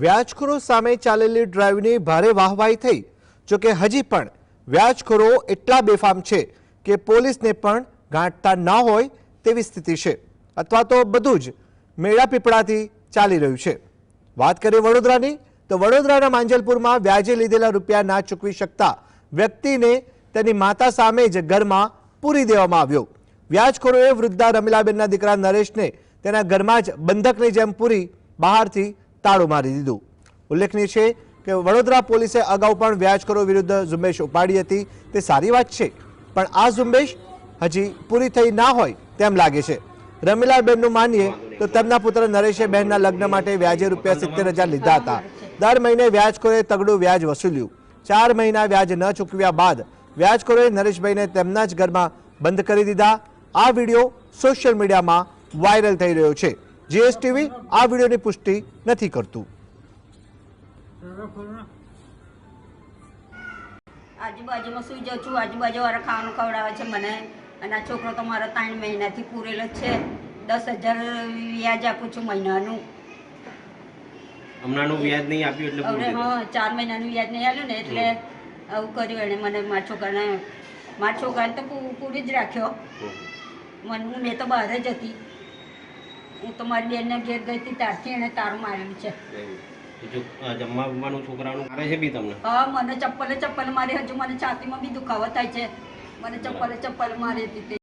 વ્યાજખોરો સામે ચાલેલી ડ્રાઈવની ભારે વાહવાહી થઈ. જોકે હજી પણ વ્યાજખોરો એટલા બેફામ છે કે પોલીસને પણ ગાંઠતા ન હોય તેવી સ્થિતિ છે. અથવા તો બધું જ મેળા પીપળાથી ચાલી રહ્યું છે. વાત કરીએ વડોદરાની, તો વડોદરાના માંજલપુરમાં વ્યાજે લીધેલા રૂપિયા ના ચૂકવી શકતા વ્યક્તિને તેની માતા સામે જ ઘરમાં પૂરી દેવામાં આવ્યો. વ્યાજખોરોએ વૃદ્ધા રમીલાબેનના દીકરા નરેશને તેના ઘરમાં જ બંધકની જેમ પૂરી બહારથી તાળું મારી દીધું. ઉલ્લેખનીય છે કે વડોદરા પોલીસે અગાઉ પણ વ્યાજખોરો વિરુદ્ધ ઝુંબેશ ઉપાડી હતી. તે સારી વાત છે, પણ આ ઝુંબેશ હજી પૂરી થઈ ના હોય તેમ લાગે છે. રમીલાબેનનું માનીએ તો તેમના પુત્ર નરેશે બહેનના લગ્ન માટે વ્યાજે રૂપિયા સિત્તેર હજાર લીધા હતા. દર મહિને વ્યાજખોરે તગડું વ્યાજ વસૂલ્યું. ચાર મહિના વ્યાજ ન ચૂકવ્યા બાદ વ્યાજખોરોએ નરેશભાઈને તેમના જ ઘરમાં બંધ કરી દીધા. આ વીડિયો સોશિયલ મીડિયામાં વાયરલ થઈ રહ્યો છે. જીએસટીવી આ વિડીયોની પુષ્ટિ નથી કરતું. આજુબાજુમાં સુઈ જાઉં છું. આજુબાજુ વાળા ખાવાનું ખવડાવે છે મને. અને આ છોકરો તો મારો ત્રણ મહિનાથી પૂરેલો જ છે. દસ હજાર વ્યાજ આપું છું મહિનાનું. હમણાંનું વ્યાજ નહીં આપ્યું એટલે હવે હા ચાર મહિનાનું વ્યાજ નહીં આવ્યું ને એટલે આવું કર્યું એણે મને મારા છોકરાને. મારા છોકરાને તો પૂરી જ રાખ્યો. મને હું મેં તો બહાર જ હતી. હું તો મારી બેનને ઘેર ગઈ હતી ત્યારથી એણે તારું માર્યું છે. જમવા બમવાનું છોકરાનું મારે છે બી તમને? હા મને ચપ્પલે ચપ્પલ મારી હજુ મને છાતીમાં બી દુખાવો થાય છે. મને ચપ્પલે ચપ્પલ મારી હતી